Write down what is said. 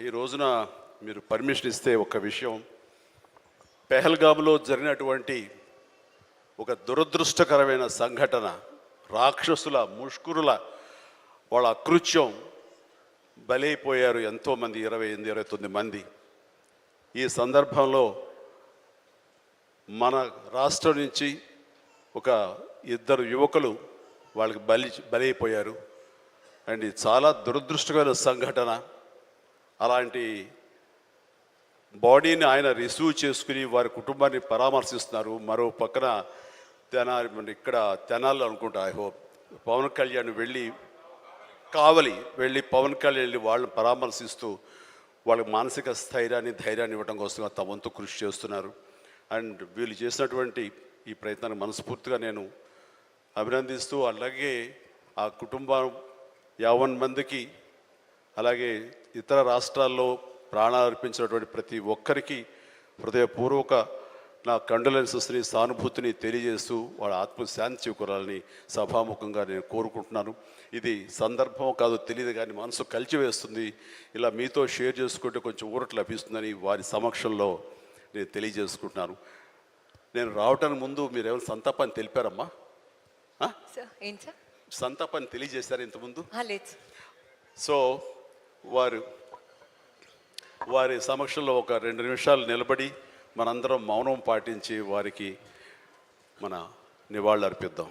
ఈ రోజున మీరు పర్మిషన్ ఇస్తే ఒక విషయం. పెహల్గామ్లో జరిగినటువంటి ఒక దురదృష్టకరమైన సంఘటన రాక్షసుల ముష్కురుల వాళ్ళ అకృత్యం బలైపోయారు ఎంతోమంది ఇరవై ఎనిమిది ఇరవై తొమ్మిది మంది. ఈ సందర్భంలో మన రాష్ట్రం నుంచి ఒక ఇద్దరు యువకులు వాళ్ళకి బలి బలైపోయారు. అండ్ చాలా దురదృష్టకరమైన సంఘటన. అలాంటి బాడీని ఆయన రిసీవ్ చేసుకుని వారి కుటుంబాన్ని పరామర్శిస్తున్నారు. మరో పక్కన తెన ఇక్కడ తెనాలి అనుకుంటా ఐ హోప్. పవన్ కళ్యాణ్ వెళ్ళి కావలి వెళ్ళి పవన్ కళ్యాణ్ వెళ్ళి వాళ్ళని పరామర్శిస్తూ వాళ్ళకి మానసిక స్థైర్యాన్ని ధైర్యాన్ని ఇవ్వడం కోసం తమ వంతు కృషి చేస్తున్నారు. అండ్ వీళ్ళు చేసినటువంటి ఈ ప్రయత్నాన్ని మనస్ఫూర్తిగా నేను అభినందిస్తూ అలాగే ఆ కుటుంబం యావన్ మందికి అలాగే ఇతర రాష్ట్రాల్లో ప్రాణాలు అర్పించినటువంటి ప్రతి ఒక్కరికి హృదయపూర్వక నా కండోలెన్సెస్ని సానుభూతిని తెలియజేస్తూ వాళ్ళ ఆత్మశాంతి చేకూరాలని సభాముఖంగా నేను కోరుకుంటున్నాను. ఇది సందర్భం కాదో తెలియదు కానీ మనసు కలిచివేస్తుంది. ఇలా మీతో షేర్ చేసుకుంటే కొంచెం ఊరట లభిస్తుందని వారి సమక్షంలో నేను తెలియజేసుకుంటున్నాను. నేను రావటానికి ముందు మీరు ఏమైనా సంతాపాన్ని తెలిపారమ్మా? సంతాపాన్ని తెలియజేశారు ఇంతకుముందు. సో వారు వారి సమక్షంలో ఒక రెండు నిమిషాలు నిలబడి మనందరం మౌనం పాటించి వారికి మన నివాళులు అర్పిద్దాం